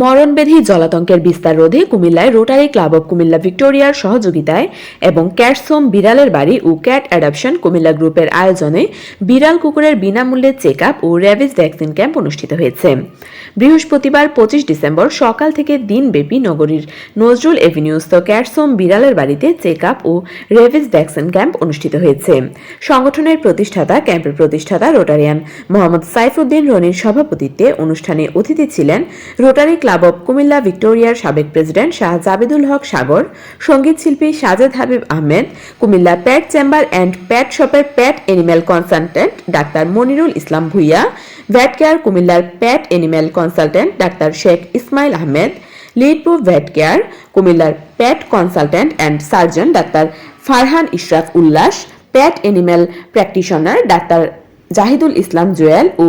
মরণবেধি জলাতঙ্কের বিস্তার রোধে কুমিল্লায় রোটারি ক্লাব অব কুমিল্লা ভিক্টোরিয়ার সহযোগিতায় এবং ক্যাটসোম বিড়ালের বাড়ি ও ক্যাট অ্যাডাপশন কুমিল্লা গ্রুপের আয়োজনে বিড়াল কুকুরের বিনামূল্যে চেক আপ ও র্যাবিস ভ্যাকসিন ক্যাম্প অনুষ্ঠিত হয়েছে। বৃহস্পতিবার পঁচিশ ডিসেম্বর সকাল থেকে দিনব্যাপী নগরীর নজরুল এভিনিউস্থ ক্যাটসোম বিড়ালের বাড়িতে চেক আপ ও রেভিস ভ্যাকসিন ক্যাম্প অনুষ্ঠিত হয়েছে। সংগঠনের প্রতিষ্ঠাতা, ক্যাম্পের প্রতিষ্ঠাতা রোটারিয়ান মোহাম্মদ সাইফুদ্দিন রনির সভাপতিত্বে অনুষ্ঠানে অতিথি ছিলেন রোটারি ক্লাব অব কুমিল্লা ভিক্টোরিয়ার সাবেক প্রেসিডেন্ট শাহ জাবেদুল হক সাগর, সংগীত শিল্পী Sajed Habib Ahmed, Comilla pet chamber and pet শপের pet animal consultant doctor Monirul Islam Bhuiyan, vet care কুমিল্লার pet animal consultant doctor Sheikh Ismail Ahmed লিডপ্রুফ vet care কুমিল্লার pet consultant and surgeon doctor Farhan Ishraq Ullas, pet animal practitioner doctor Zahidul Islam Jewel ও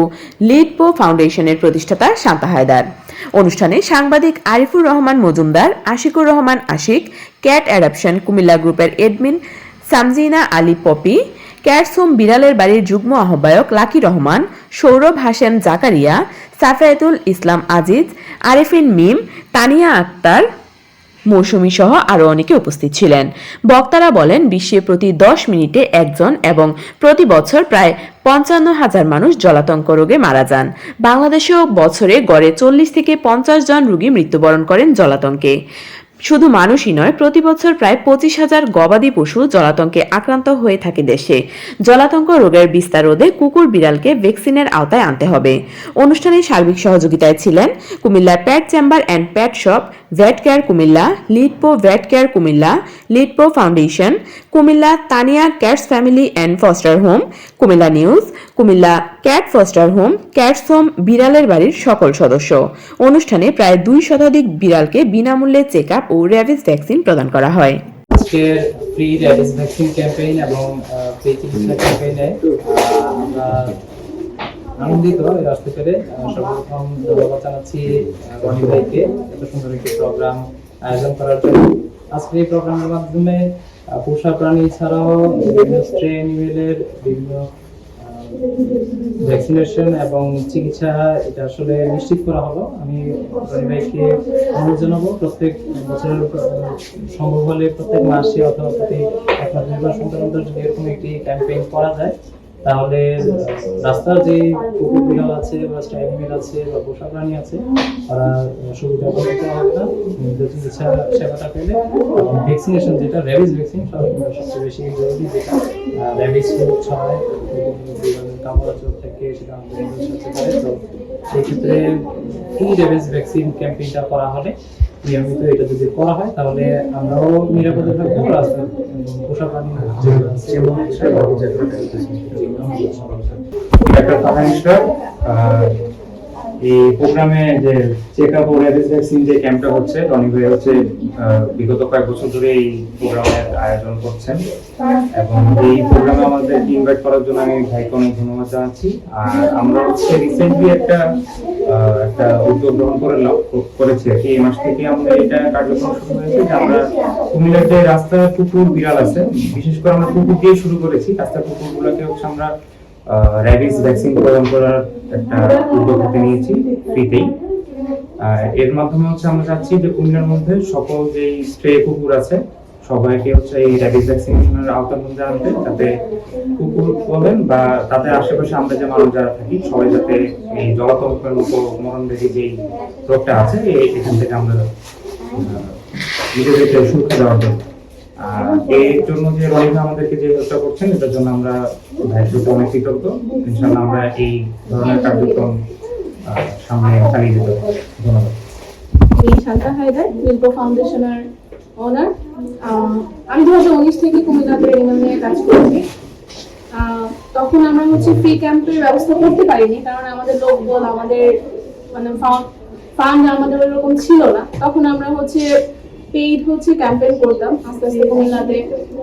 লিডপো ফাউন্ডেশনের প্রতিষ্ঠাতা শান্তা হায়দার। অনুষ্ঠানে সাংবাদিক Arifur Rahman Majumder, Ashikur Rahman Ashiq, cat adoption Comilla গ্রুপের admin Samjina Ali Popy, ক্যাটসোম বিড়ালের বাড়ির যুগ্ম আহ্বায়ক লাকি রহমান, সৌরভ হাসেম জাকারিয়া, সাফায়েতুল ইসলাম আজিজ, আরিফিন মিম, তানিয়া আক্তার মৌসুমী সহ আরও অনেকে উপস্থিত ছিলেন। বক্তারা বলেন, বিশ্বে প্রতি দশ মিনিটে একজন এবং প্রতি বছর প্রায় পঞ্চান্ন হাজার মানুষ জলাতঙ্ক রোগে মারা যান। বাংলাদেশেও বছরে গড়ে চল্লিশ থেকে পঞ্চাশ জন রোগী মৃত্যুবরণ করেন জলাতঙ্কে। শুধু মানুষই নয়, প্রতি বছর প্রায় পঁচিশ হাজার গবাদি পশু জলাতঙ্কে আক্রান্ত হয়ে থাকে দেশে। জলাতঙ্ক রোগের বিস্তার রোধে কুকুর বিড়ালকে ভ্যাকসিনের আওতায় আনতে হবে। অনুষ্ঠানে সার্বিক সহযোগিতায় ছিলেন কুমিল্লার pet chamber and pet shop vet care Comilla লিডপো vet care Comilla লিডপো foundation, Comilla Tania cats family and foster home, Comilla news Comilla cat foster home cats home বিড়ালের বাড়ির সকল সদস্য। অনুষ্ঠানে প্রায় দুই শতাধিক বিড়ালকে বিনামূল্যে চেক আপ ও র্যাবিস ভ্যাকসিন প্রদান করা হয়। আজকের ফ্রি ভ্যাকসিন ক্যাম্পেইন এবং ফ্রি চিকিৎসা ক্যাম্পেইনে আমরা আনন্দিত এই সর্বপ্রথম ধন্যবাদ জানাচ্ছি রনি ভাইকে এত সুন্দর একটি প্রোগ্রাম আয়োজন করার জন্য। আজকে এই প্রোগ্রামের মাধ্যমে পোষা প্রাণী ছাড়াও বিভিন্ন স্ট্রে অ্যানিমেলের বিভিন্ন ভ্যাকসিনেশন এবং চিকিৎসা, এটা আসলে নিশ্চিত করা হলো। আমি পরিবারকে অনুরোধ জানাব, প্রত্যেক বছরের সম্ভব হলে প্রত্যেক মাসে অথবা প্রতি এক মাস দুই মাস অন্তর যদি এরকম একটি ক্যাম্পেইন করা যায় তাহলে রাস্তার যে কুকুর বিড়াল আছে বা স্ট্যাগমেট আছে বা পোষা প্রাণী আছে, তারা সুবিধা উপকৃত হবে না। যদি চিকিৎসা সেবাটা পেলে ভ্যাকসিনেশন যেটা র্যাবিস ভ্যাকসিন সবচেয়ে বেশি জরুরি যেটা র্যাবিস কামড়া থেকে সেটা আমাদের সাথে তো সেক্ষেত্রে ফ্রি র্যাবিস ভ্যাকসিন ক্যাম্পেইনটা করা হলে নিয়মিত এটা যদি করা হয় তাহলে আমরাও নিরাপদে থাকব রাস্তার পোষা প্রাণী একটা এই প্রোগ্রামে যে চেক আপ ভ্যাকসিন যে ক্যাম্পটা হচ্ছে রনি ভাই হচ্ছে বিগত কয়েক বছর ধরে এই প্রোগ্রামের আয়োজন করছেন। এবং এই প্রোগ্রামে আমাদের ইনভাইট করার জন্য আমি ভাইকে অনেক ধন্যবাদ জানাচ্ছি। আর আমরা হচ্ছে রিসেন্টলি একটা একটা উদ্যোগ গ্রহণ করে করেছি আর এই মাস থেকে আমাদের এটা কার্যক্রম শুরু হয়েছে যে আমরা কুমিল্লার যে রাস্তার কুকুর বিড়াল আছে, বিশেষ করে আমরা কুকুর দিয়ে শুরু করেছি, রাস্তার কুকুরগুলোকে হচ্ছে আমরা র্যাবিস ভ্যাকসিন প্রদান করার একটা উদ্যোগ হাতে নিয়েছি ফ্রিতেই। এর মাধ্যমে হচ্ছে আমরা চাচ্ছি যে কুমিল্লার মধ্যে সকল যে স্ট্রে কুকুর আছে, সবাইকে হচ্ছে এই র্যাবিস ভ্যাকসিনেশনের আওতার মধ্যে আনতে, যাতে কুকুর বলেন বা তাদের আশেপাশে আমরা যে মানুষ যারা থাকি, সবাই যাতে এই জলাতঙ্কের মতো মরণবেদী যেই রোগটা আছে এখান থেকে আমরা নিজেদেরকে সুরক্ষা দেওয়ার জন্য। এর জন্য যে রহিমা আমাদেরকে যে হেল্পটা করছেন, এটার জন্য আমরা ভাইয়ের অনেক কৃতজ্ঞ। ইনশাল্লাহ আমরা এই ধরনের কার্যক্রম সামনে চালিয়ে যেতে ধন্যবাদ। আমি শান্তা হায়দার শিল্প ফাউন্ডেশনের ওনার আমি দু হাজার উনিশ থেকে কুমিল্লাতে এনিমাল নিয়ে কাজ করছি। তখন আমরা হচ্ছে ফ্রি ক্যাম্পের ব্যবস্থা করতে পারিনি, কারণ আমাদের লোকবল আমাদের মানে ফান্ড আমাদের ওরকম ছিল না। তখন আমরা হচ্ছে পেইড হচ্ছে ক্যাম্পেইন করতাম, আস্তে আস্তে কুমিল্লাতে।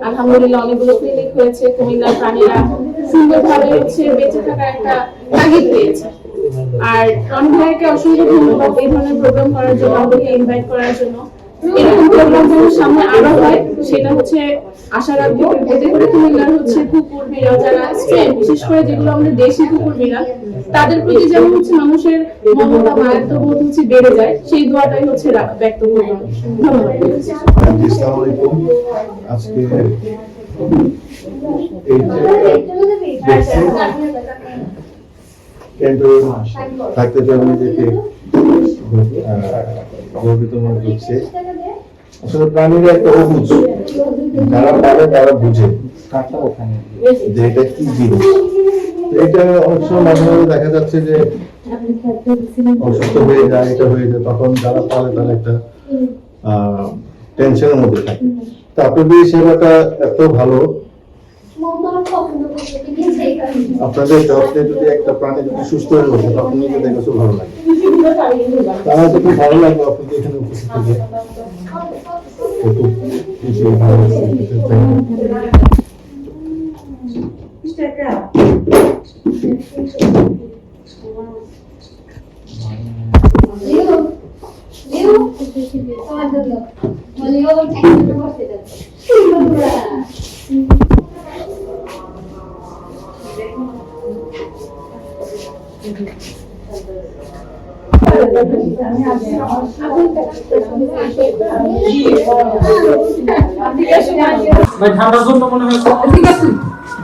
আলহামদুলিল্লাহ অনেকগুলো ক্লিনিক হয়েছে, কুমিল্লার প্রাণীরা সুন্দরভাবে হচ্ছে বেঁচে থাকার একটা তাগিদ পেয়েছে। আর রনি ভাইকে অসংখ্য ধন্যবাদ এই ধরনের প্রোগ্রাম করার জন্য, আমাদেরকে ইনভাইট করার জন্য। এরকম সামনে আরও হয়? সেটা হচ্ছে আশা রাখব। এতে করে কুমিল্লার হচ্ছে কুকুর যারা স্ট্রেন বিশেষ করে যেগুলো আমাদের দেশি কুকুর তাদের প্রতি যেমন হচ্ছে মানুষের মমতা মায়াত্মবোধ হচ্ছে বেড়ে যায় সেই দোয়াটাই হচ্ছে ব্যক্ত করলাম আজকে এই যে থাকতে আহ, গর্বিত মনে করছি। আসলে প্রাণীরা একটা অবুঝ যারা পারে তারা বুঝে। কাঠটা ওখানে। যে এটা কি জিনিস? এটা অনেক সময় মাঝে মাঝে দেখা যাচ্ছে যে অসুস্থ হয়ে যায় এটা হয়ে যায় তখন যারা পালে তারা একটা টেনশনের মধ্যে থাকে। তো আপনাদের সেবাটা এত ভালো আপনাদের যত্নে যদি একটা প্রাণী যদি সুস্থ হয়ে ওঠে তখন নিজেদের কাছে ভালো লাগে তারা তো খুব ভালো লাগবে আপনাদের এখানে উপস্থিত থেকে তো খুব খুশি, ভালো ঠান্ডার জন্য মনে হয়